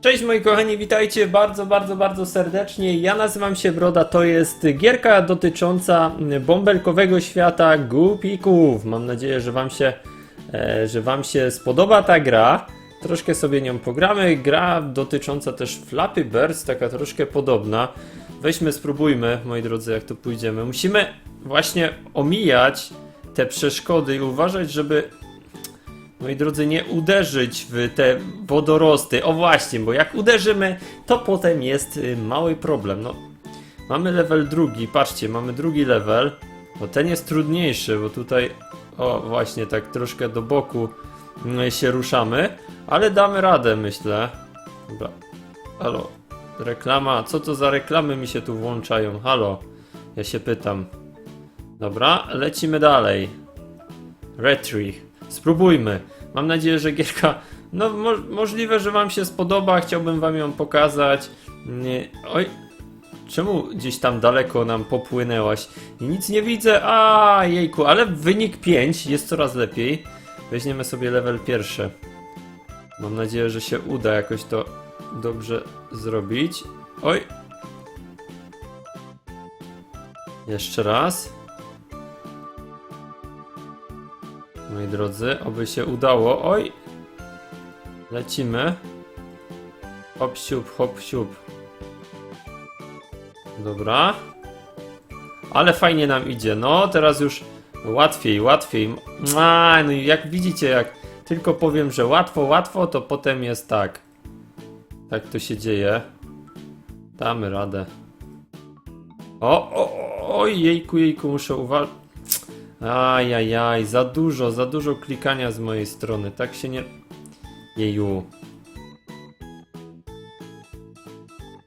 Cześć moi kochani, witajcie bardzo, bardzo, bardzo serdecznie. Ja nazywam się Broda, to jest gierka dotycząca bąbelkowego świata głupików. Mam nadzieję, że wam się, e, że wam się spodoba ta gra. Troszkę sobie nią pogramy. Gra dotycząca też Flappy Birds, taka troszkę podobna. Weźmy, spróbujmy, moi drodzy, jak to pójdziemy. Musimy właśnie omijać te przeszkody i uważać, żeby Moi drodzy, nie uderzyć w te wodorosty. O właśnie, bo jak uderzymy, to potem jest y, mały problem. No, mamy level drugi, patrzcie, mamy drugi level. Bo ten jest trudniejszy, bo tutaj, o właśnie, tak troszkę do boku mm, się ruszamy, ale damy radę, myślę. Dobra, halo, reklama, co to za reklamy mi się tu włączają? Halo, ja się pytam. Dobra, lecimy dalej. Retree. Spróbujmy. Mam nadzieję, że gierka. No, mo możliwe, że Wam się spodoba. Chciałbym Wam ją pokazać. Nie. Oj. Czemu gdzieś tam daleko nam popłynęłaś? Nic nie widzę. A, jejku, ale wynik 5 jest coraz lepiej. Weźmiemy sobie level pierwszy. Mam nadzieję, że się uda jakoś to dobrze zrobić. Oj. Jeszcze raz. Moi drodzy, oby się udało. Oj! Lecimy. Hop siup, hop siup. Dobra. Ale fajnie nam idzie. No, teraz już łatwiej, łatwiej. A, no i jak widzicie, jak tylko powiem, że łatwo, łatwo, to potem jest tak. Tak to się dzieje. Damy radę. O, o, o, jejku, jejku, muszę uważać. Ajajaj, za dużo, za dużo klikania z mojej strony. Tak się nie. Jeju.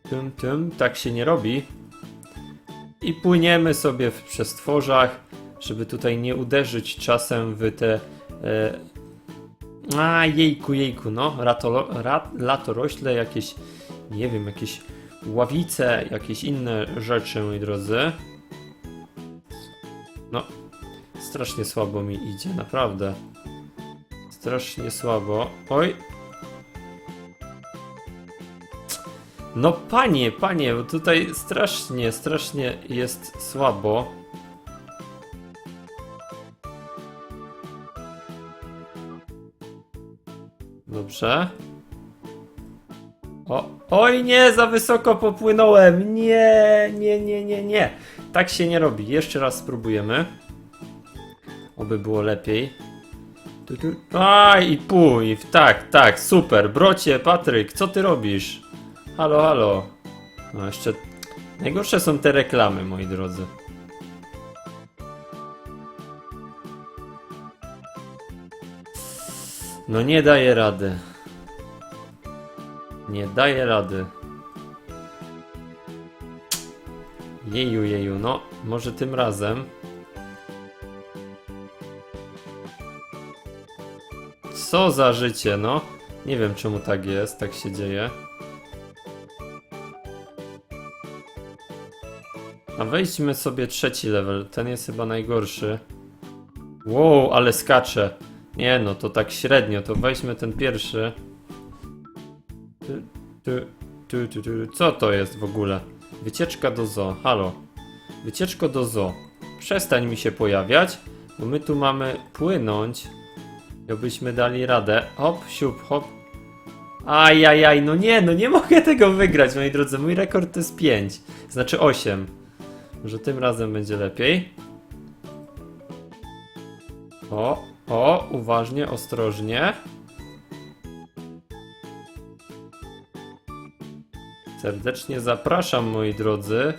Tym, tym, tak się nie robi. I płyniemy sobie w przestworzach, żeby tutaj nie uderzyć czasem w te. E... A, jejku, jejku, no. Ratolo, rat, latorośle, jakieś. Nie wiem, jakieś ławice, jakieś inne rzeczy, moi drodzy. No, Strasznie słabo mi idzie, naprawdę. Strasznie słabo. Oj. No panie, panie, bo tutaj strasznie, strasznie jest słabo. Dobrze. O, oj nie, za wysoko popłynąłem. Nie, nie, nie, nie, nie. Tak się nie robi. Jeszcze raz spróbujemy. Oby było lepiej. Tu, tu. A i pój, tak, tak, super. Brocie, Patryk, co ty robisz? Halo, halo. No jeszcze. Najgorsze są te reklamy, moi drodzy. No nie daje rady. Nie daje rady. Jeju, jeju, no, może tym razem. Co za życie, no. Nie wiem czemu tak jest, tak się dzieje. A wejdźmy sobie trzeci level, ten jest chyba najgorszy. Wow, ale skacze. Nie no, to tak średnio, to weźmy ten pierwszy. Co to jest w ogóle? Wycieczka do zoo, halo. Wycieczko do zoo. Przestań mi się pojawiać, bo my tu mamy płynąć. Jakbyśmy dali radę. Hop, siup, hop. Ajajaj, no nie, no nie mogę tego wygrać, moi drodzy. Mój rekord to jest 5. Znaczy 8. Może tym razem będzie lepiej. O, o, uważnie, ostrożnie. Serdecznie zapraszam, moi drodzy.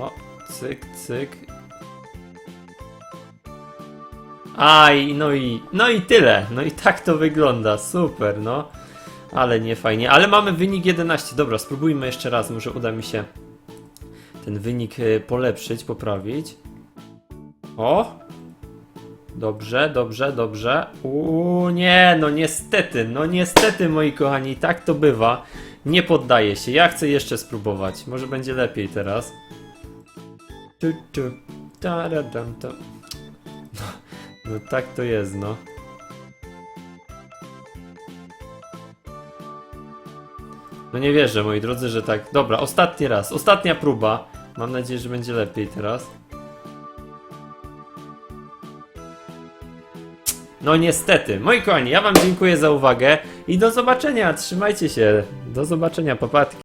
O, cyk, cyk. Aj, no i, no i tyle. No i tak to wygląda. Super, no. Ale nie fajnie. Ale mamy wynik 11. Dobra, spróbujmy jeszcze raz. Może uda mi się ten wynik y, polepszyć, poprawić. O! Dobrze, dobrze, dobrze. Uuu, nie, no niestety, no niestety, moi kochani, tak to bywa. Nie poddaję się. Ja chcę jeszcze spróbować. Może będzie lepiej teraz. Tu, tu. Taradam, tam. No tak to jest, no. No nie wierzę, moi drodzy, że tak. Dobra, ostatni raz, ostatnia próba. Mam nadzieję, że będzie lepiej teraz. No niestety. Moi kochani, ja wam dziękuję za uwagę i do zobaczenia. Trzymajcie się. Do zobaczenia, papatki.